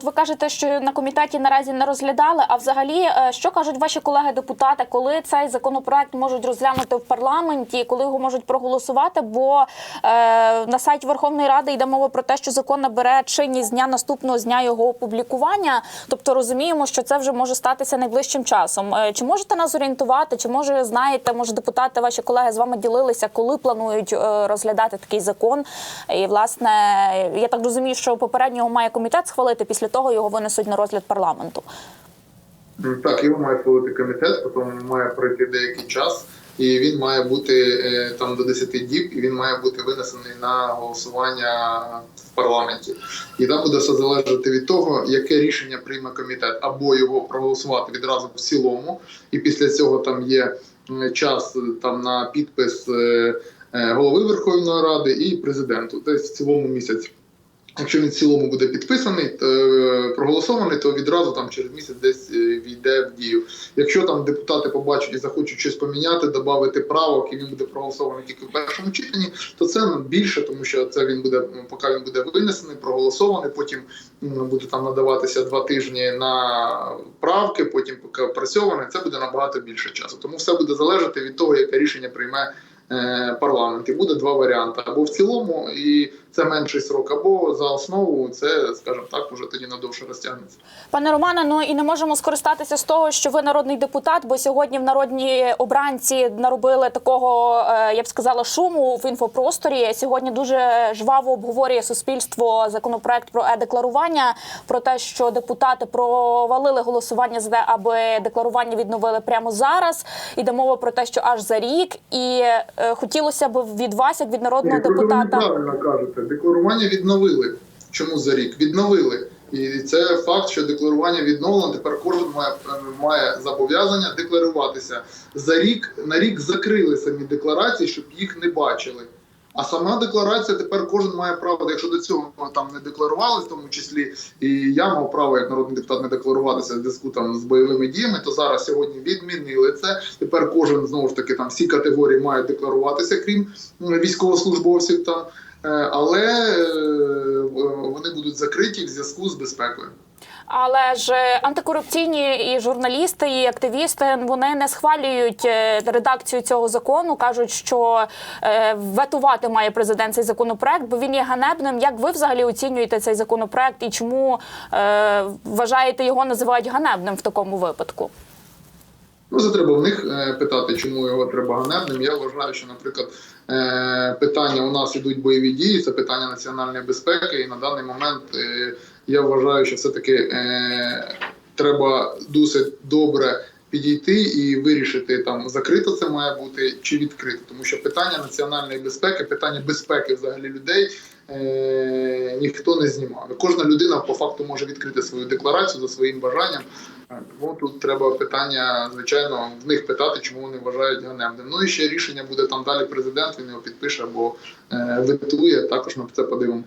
Ви кажете, що на комітеті наразі не розглядали. А взагалі, е, що кажуть ваші колеги-депутати, коли цей законопроект можуть розглянути в парламенті, коли його можуть проголосувати? Бо е, на сайті Верховної Ради йде мова про те, що закон набере чинність з дня наступного з дня його опублікування. Тобто розуміємо, що це вже може статися найближчим часом. Е, Чи можете нас орієнтувати? Чи може знаєте, може депутати, ваші колеги з вами ділилися, коли планують е, розглядати такий закон? І власне я так розумію, що попередньо має комітет схвалити. Після того його винесуть на розгляд парламенту. Так, його має хвалити комітет, потім має пройти деякий час, і він має бути е, там до 10 діб, і він має бути винесений на голосування в парламенті. І там буде все залежати від того, яке рішення прийме комітет, або його проголосувати відразу в цілому, і після цього там є час е, там на підпис е, голови Верховної Ради і президенту, десь в цілому місяць. Якщо він в цілому буде підписаний, то, е, проголосований, то відразу там через місяць десь е, війде в дію. Якщо там депутати побачать і захочуть щось поміняти, додати правок, і він буде проголосований тільки в першому читанні, то це більше, тому що це він буде, ну, поки він буде винесений, проголосований. Потім буде там надаватися два тижні на правки, потім поки опрацьований, це буде набагато більше часу. Тому все буде залежати від того, яке рішення прийме е, парламент. І буде два варіанти: або в цілому, і це менший срок, або за основу, це, скажімо так, уже тоді надовше розтягнеться. Пане Романе, ну і не можемо скористатися з того, що ви народний депутат, бо сьогодні в народній обранці наробили такого, е, я б сказала, шуму в інфопросторі. Сьогодні дуже жваво обговорює суспільство законопроект про е-декларування, про те, що депутати провалили голосування за те, аби декларування відновили прямо зараз. Іде мова про те, що аж за рік. І е, хотілося б від вас, як від народного Ні, депутата. правильно кажете. Декларування відновили. Чому за рік? Відновили. І це факт, що декларування відновлено. Тепер кожен має, має зобов'язання декларуватися. За рік на рік закрили самі декларації, щоб їх не бачили. А сама декларація тепер кожен має право. Якщо до цього там не декларували, в тому числі і я мав право як народний депутат не декларуватися в зв'язку там з бойовими діями, то зараз сьогодні відмінили це. Тепер кожен знову ж таки там всі категорії мають декларуватися, крім військовослужбовців там. Е, Але е, вони будуть закриті в зв'язку з безпекою. Але ж е, антикорупційні і журналісти, і активісти вони не схвалюють е, редакцію цього закону. кажуть, що е, ветувати має президент цей законопроект, бо він є ганебним. Як ви взагалі оцінюєте цей законопроект і чому е, вважаєте його називають ганебним в такому випадку? Ну, це треба в них е, питати, чому його треба ганебним. Я вважаю, що, наприклад, е, питання у нас ідуть бойові дії, це питання національної безпеки, і на даний момент е, я вважаю, що все-таки е, треба досить добре підійти і вирішити там закрито це має бути чи відкрито, тому що питання національної безпеки, питання безпеки взагалі людей. Е, ніхто не знімав. Кожна людина по факту може відкрити свою декларацію за своїм бажанням. Е, Тому тут треба питання, звичайно, в них питати, чому вони вважають ганебним. Ну і ще рішення буде там далі. Президент він його підпише або е, витує. Також ми це подивимо.